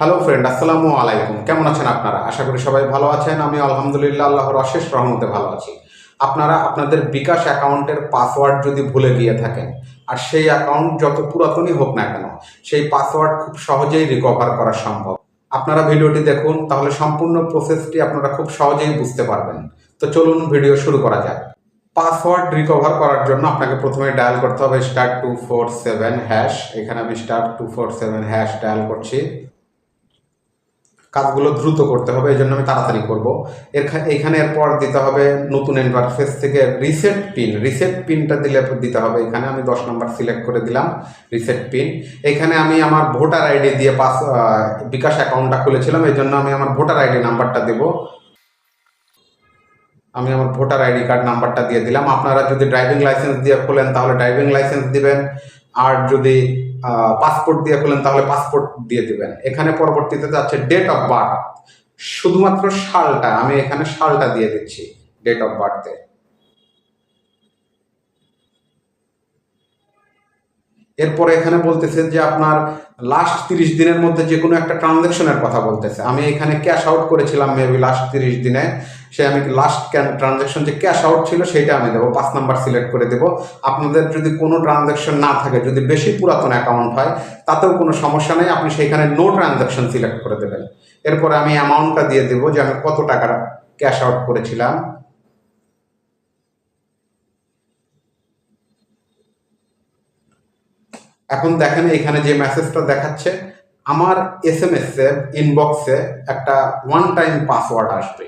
Hello friend আসসালামু আলাইকুম। কেমন আছেন আপনারা? আশা করি সবাই ভালো আছেন। আমি আলহামদুলিল্লাহ আল্লাহর অশেষ রহমতে ভালো আছি। আপনারা আপনাদের বিকাশ অ্যাকাউন্টের পাসওয়ার্ড যদি ভুলে গিয়ে থাকেন, আর সেই অ্যাকাউন্ট যত পুরাতনই হোক না কেন, সেই পাসওয়ার্ড খুব সহজেই রিকভার করা সম্ভব। আপনারা ভিডিওটি দেখুন, তাহলে সম্পূর্ণ প্রসেসটি আপনারা খুব সহজেই বুঝতে পারবেন। তো চলুন ভিডিও শুরু করা যাক। পাসওয়ার্ড রিকভার করার জন্য আপনাকে প্রথমে ডায়াল করতে হবে star two four seven hash এখানে আমি star two four seven hash dial করছি। কাজগুলো দ্রুত করতে হবে, এই জন্য আমি তাড়াতাড়ি করব। এইখানে এরপর দিতে হবে নতুন ইন্টারফেস থেকে রিসেট পিন রিসেট পিনটা দিলে দিতে হবে, এখানে আমি দশ নম্বর সিলেক্ট করে দিলাম রিসেট পিন এখানে আমি আমার ভোটার আইডি দিয়ে পাস বিকাশ অ্যাকাউন্টটা খুলেছিলাম, এই জন্য আমি আমার ভোটার আইডি নাম্বারটা দেব। আমি আমার ভোটার আইডি কার্ড নাম্বারটা দিয়ে দিলাম। আপনারা যদি ড্রাইভিং লাইসেন্স দিয়ে খোলেন, তাহলে ড্রাইভিং লাইসেন্স দিবেন। আর যদি পাসপোর্ট দিয়ে খোলেন, তাহলে পাসপোর্ট দিয়ে দিবেন। এখানে পরবর্তীতে যাচ্ছে ডেট অফ বার্থ শুধুমাত্র সালটা, আমি এখানে সালটা দিয়ে দিচ্ছি ডেট অফ বার্থে এরপরে এখানে বলতেছে যে আপনার লাস্ট তিরিশ দিনের মধ্যে যে কোনো একটা ট্রানজ্যাকশনের কথা বলতেছে। আমি এখানে ক্যাশ আউট করেছিলাম মেবি লাস্ট তিরিশ দিনে। সে আমি লাস্ট ট্রানজ্যাকশন যে ক্যাশ আউট ছিল সেটা আমি দেবো, পাঁচ নাম্বার সিলেক্ট করে দেবো। আপনাদের যদি কোনো ট্রানজ্যাকশন না থাকে, যদি বেশি পুরাতন অ্যাকাউন্ট হয়, তাতেও কোনো সমস্যা নেই, আপনি সেইখানে নো ট্রানজ্যাকশন সিলেক্ট করে দেবেন। এরপরে আমি অ্যামাউন্টটা দিয়ে দেবো যে আমি কত টাকা ক্যাশ আউট করেছিলাম। এখন দেখেন এখানে যে মেসেজটা দেখাচ্ছে, আমার এস এম এস ইনবক্সে একটা ওয়ান টাইম পাসওয়ার্ড আসবে।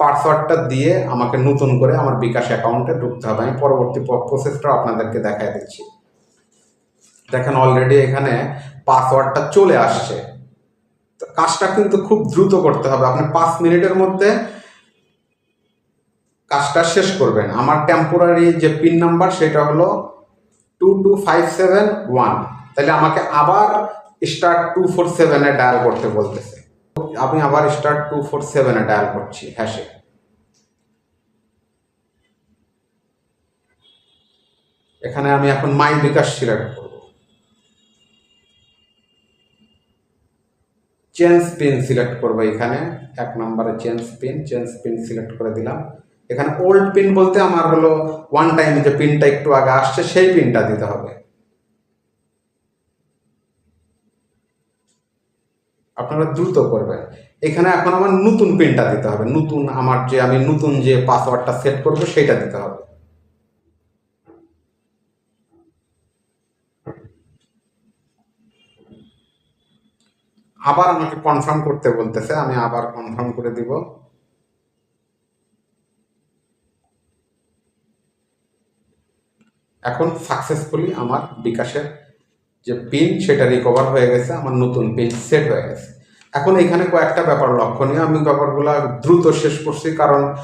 পাসওয়ার্ডটা দিয়ে আমাকে নতুন করে আমার বিকাশ অ্যাকাউন্টে ঢুকতে হবে। আমি পরবর্তী প্রসেসটাও আপনাদেরকে দেখাই দিচ্ছি। দেখেন অলরেডি এখানে পাসওয়ার্ডটা চলে আসছে। কাজটা কিন্তু খুব দ্রুত করতে হবে। আপনি পাঁচ মিনিটের মধ্যে কাজটা শেষ করবেন। আমার টেম্পোরারি যে পিন নাম্বার সেটা হলো two two five seven one তাহলে আমাকে আবার স্টার টু ফোর সেভেনে ডায়াল করতে বলতেছে। আমি আবার স্টার টু ফোর সেভেনে ডায়াল করছি হ্যাশে এখানে আমি এখন মাই বিকাশ সিলেক্ট করব। চেঞ্জ পিন সিলেক্ট করব এখানে, এক নম্বরে change pin change pin select করে দিলাম। এখানে ওল্ড পিন বলতে আমার হলো ওয়ান টাইম যে পিনটা একটু আগে আসছে, সেই পিনটা দিতে হবে। আপনারা দ্রুত করবেন। এখানে এখন আমার নতুন পিনটা দিতে হবে। নতুন আমার যে আমি নতুন যে পাসওয়ার্ডটা সেট করব, সেটা দিতে হবে। আবার আমাকে কনফার্ম করতে বলতেছে, আমি আবার কনফার্ম করে দিব। এখন সাকসেসফুলি আমার বিকাশের যে পিন সেটা রিকভার হয়ে গেছে, আমার নতুন পিন সেট হয়ে গেছে। এখন এখানে কয়েকটা ব্যাপার লক্ষণীয়। আমি ব্যাপারগুলো দ্রুত শেষ করছি, কারণ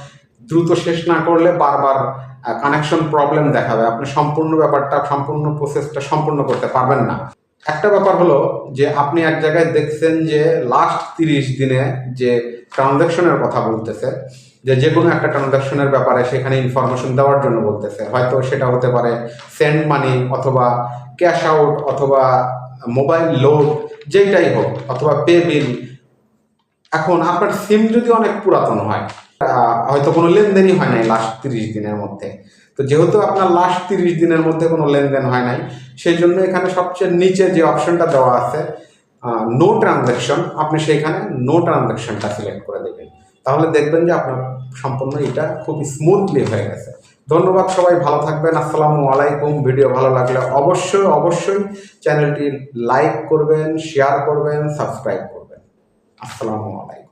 দ্রুত শেষ না করলে বারবার কানেকশন প্রবলেম দেখাবে। আপনি সম্পূর্ণ ব্যাপারটা, সম্পূর্ণ প্রসেসটা সম্পূর্ণ করতে পারবেন না। একটা ব্যাপার হলো যে, আপনি এক জায়গায় দেখছেন যে লাস্ট তিরিশ দিনে যে ট্রানজ্যাকশনের কথা বলতেছে, যে যে কোনো একটা ট্রানজাকশনের ব্যাপারে সেখানে ইনফরমেশন দেওয়ার জন্য বলতেছে। হয়তো সেটা হতে পারে সেন্ড মানি অথবা ক্যাশ আউট অথবা মোবাইল লোড যেইটাই হোক, অথবা পে বিল এখন আপনার সিম যদি অনেক পুরাতন হয় হয়তো কোনো লেনদেনই হয় নাই লাস্ট তিরিশ দিনের মধ্যে। তো যেহেতু আপনার লাস্ট তিরিশ দিনের মধ্যে কোনো লেনদেন হয় নাই, সেই জন্য এখানে সবচেয়ে নিচে যে অপশনটা দেওয়া আছে নো ট্রানজ্যাকশন আপনি সেইখানে নো ট্রানজ্যাকশনটা সিলেক্ট করে দেবেন। তাহলে দেখবেন যে আপনার সম্পূর্ণ এটা খুব স্মুথলি হয়ে গেছে। ধন্যবাদ সবাই, ভালো থাকবেন, আসসালামু আলাইকুম। ভিডিও ভালো লাগলে অবশ্যই অবশ্যই চ্যানেলটি লাইক করবেন শেয়ার করবেন সাবস্ক্রাইব করবেন। আসসালামু আলাইকুম।